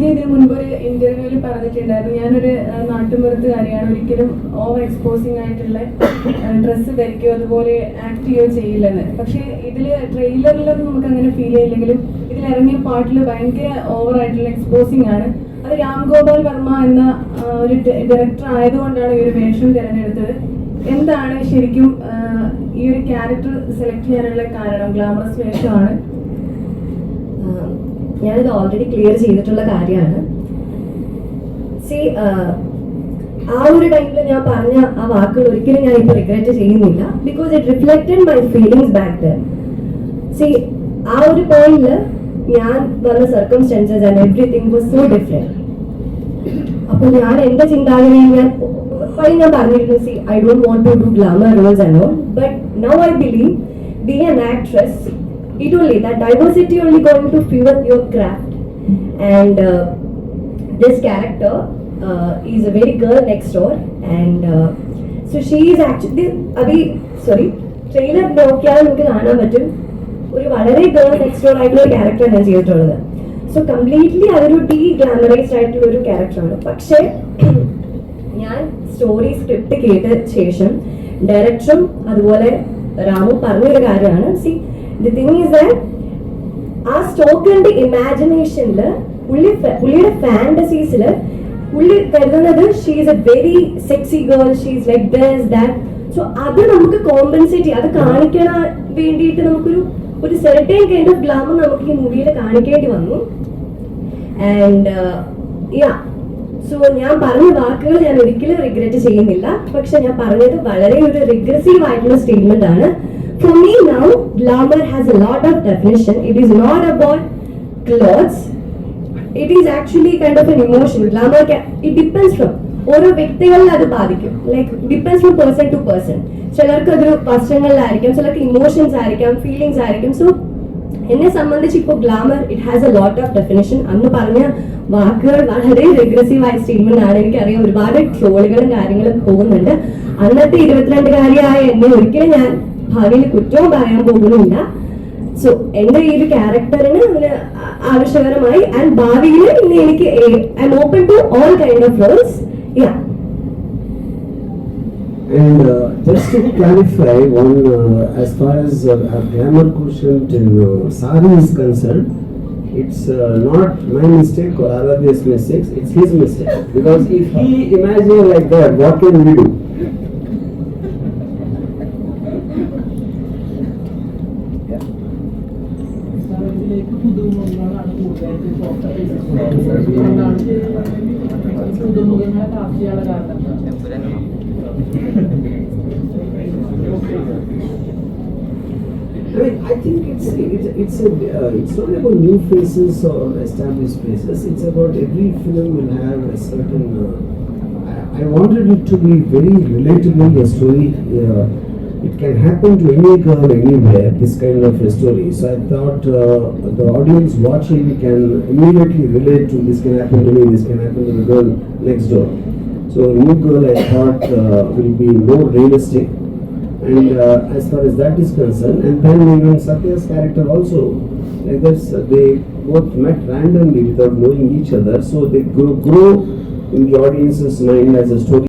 മുൻപ് ഒരു ഇന്റർവ്യൂവിൽ പറഞ്ഞിട്ടുണ്ടായിരുന്നു. ഞാനൊരു നാട്ടുമ്പുറത്തുകാരിയാണ് ഒരിക്കലും ഓവർ എക്സ്പോസിംഗ് ആയിട്ടുള്ള ഡ്രസ്സ് ധരിക്കുകയോ അതുപോലെ ആക്ട് ചെയ്യുകയോ ചെയ്യില്ലെന്ന്. പക്ഷേ ഇതിൽ ട്രെയിലറിലൊന്നും നമുക്ക് അങ്ങനെ ഫീൽ ചെയ്യില്ലെങ്കിലും ഇതിൽ ഇറങ്ങിയ പാട്ടിൽ ഭയങ്കര ഓവർ ആയിട്ടുള്ള എക്സ്പോസിംഗ് ആണ്. അത് രാം ഗോപാൽ വർമ്മ എന്ന ഒരു ഡയറക്ടർ ആയതുകൊണ്ടാണ് ഈ ഒരു വേഷം തിരഞ്ഞെടുത്തത്. എന്താണ് ശരിക്കും ഈ ഒരു ക്യാരക്ടർ സെലക്ട് ചെയ്യാനുള്ള കാരണം? ഗ്ലാമറസ് വേഷമാണ്. ഞാനിത് ഓൾറെഡി ക്ലിയർ ചെയ്തിട്ടുള്ള കാര്യമാണ്. സി ആ ഒരു ടൈമിൽ ഞാൻ പറഞ്ഞ ആ വാക്കുകൾ ഒരിക്കലും ഞാൻ ഇപ്പൊ റിഗ്രറ്റ് ചെയ്യുന്നില്ല because it reflected my feelings back see ആ ഒരു പോയിന്റിൽ ഞാൻ വന്ന circumstances and everything was so different അപ്പോൾ ഞാൻ എന്റെ ചിന്താഗതിയിൽ ഞാൻ പഴയ ഞാൻ പറഞ്ഞിരുന്നു see I don't want to do glamour roles and all but now I believe be an actress it only that diversity only going to fuel your craft. And uh, this character uh, is a very girl next door. And uh, so she is actually abhi sorry trailer നോക്കിയാൽ നമുക്ക് കാണാൻ പറ്റും. ഒരു വളരെ girl next door ആയിട്ടുള്ള ഒരു character ഞാൻ ചെയ്തിട്ടുള്ളത്. സോ കംപ്ലീറ്റ്ലി അതൊരു ഡീ ഗ്ലാമറൈസ്ഡ് ആയിട്ടുള്ള ഒരു ക്യാരക്ടറാണ് പക്ഷേ ഞാൻ സ്റ്റോറി സ്ക്രിപ്റ്റ് കേട്ട ശേഷം ഡയറക്ടറും അതുപോലെ രാമു പറഞ്ഞൊരു കാര്യമാണ്. See the thing is that ആ സ്റ്റോക്കറിന്റെ ഇമാജിനേഷനിൽ പുള്ളി പുള്ളിയുടെ ഫാന്റസീസിൽ പുള്ളി കരുതുന്നത് she is a very sexy girl she is like that so അത് നമുക്ക് കോമ്പൻസേറ്റ് ചെയ്യാം. അത് കാണിക്കാൻ വേണ്ടിയിട്ട് നമുക്കൊരു ഒരു സെർട്ടൈൻ കൈൻഡ് ഓഫ് ഗ്ലാമർ നമുക്ക് ഈ മൂവിയിൽ കാണിക്കേണ്ടി വന്നു. ആൻഡ് യാ സോ ഞാൻ പറഞ്ഞ വാക്കുകൾ ഞാൻ ഒരിക്കലും റിഗ്രറ്റ് ചെയ്യുന്നില്ല. പക്ഷെ ഞാൻ പറഞ്ഞത് വളരെ ഒരു റിഗ്രസീവ് ആയിട്ടുള്ള സ്റ്റേറ്റ്മെന്റ് ആണ്. For now, glamour has has a lot of It it is not clothes. It is actually kind of an emotion. Glamour, can, it depends from ഓരോ വ്യക്തികളിൽ അത് ബാധിക്കും. Like depends from person to person ചിലർക്ക് അതൊരു വസ്ത്രങ്ങളിലായിരിക്കാം ചിലർക്ക് emotions ആയിരിക്കാം feelings ആയിരിക്കും. So എന്നെ സംബന്ധിച്ച് ഇപ്പോൾ glamour it has a lot of definition അന്ന് പറഞ്ഞ വാക്കുകൾ വളരെ റിഗ്രസീവ് ആയി സ്റ്റേറ്റ്മെന്റ് ആണ്. എനിക്കറിയാം ഒരുപാട് ട്രോളുകളും കാര്യങ്ങളും പോകുന്നുണ്ട്. അന്നത്തെ ഇരുപത്തിരണ്ടുകാരിയായ എന്നെ ഒരിക്കലും ഞാൻ ഭാവിയിൽ കുറ്റവും പറയാൻ പോകുന്നില്ല സോ എന്റെ ഈ ഒരു ക്യാരക്ടറിന് അതിന് ആ- ആവശ്യകരമായി ആൻഡ് ഭാവിയിൽ ഇന്ന് എനിക്ക് I'm open to all kind of roles yeah And uh, just to clarify, one uh, as far as uh, our grammar quotient in uh, Sari is concerned, it's uh, not my mistake or Aradhya's mistake, it's his mistake. Because if he imagine like that, what can we do? ഇതിലേക്ക് പുതുമുഖങ്ങളാണ് കൂടുതലായിട്ട് focus പുതുമുഖങ്ങളെ cast ചെയ്യാനുള്ള കാരണം എന്താ? I mean, I think it's it's it's a uh, it's not about new faces or established faces. It's about every film will have a certain. Uh, I, I wanted it to be very relatable. A story. Uh, it can happen to any girl anywhere. This kind of a story. So I thought uh, the audience watching can immediately relate to this. Can happen to me. This can happen to the girl next door. So new girl, I thought uh, will be more realistic. And uh, as far as that is concerned, and then even Satya's character also, like they both met randomly without knowing each other, so they grow, grow in the audience's mind as a story.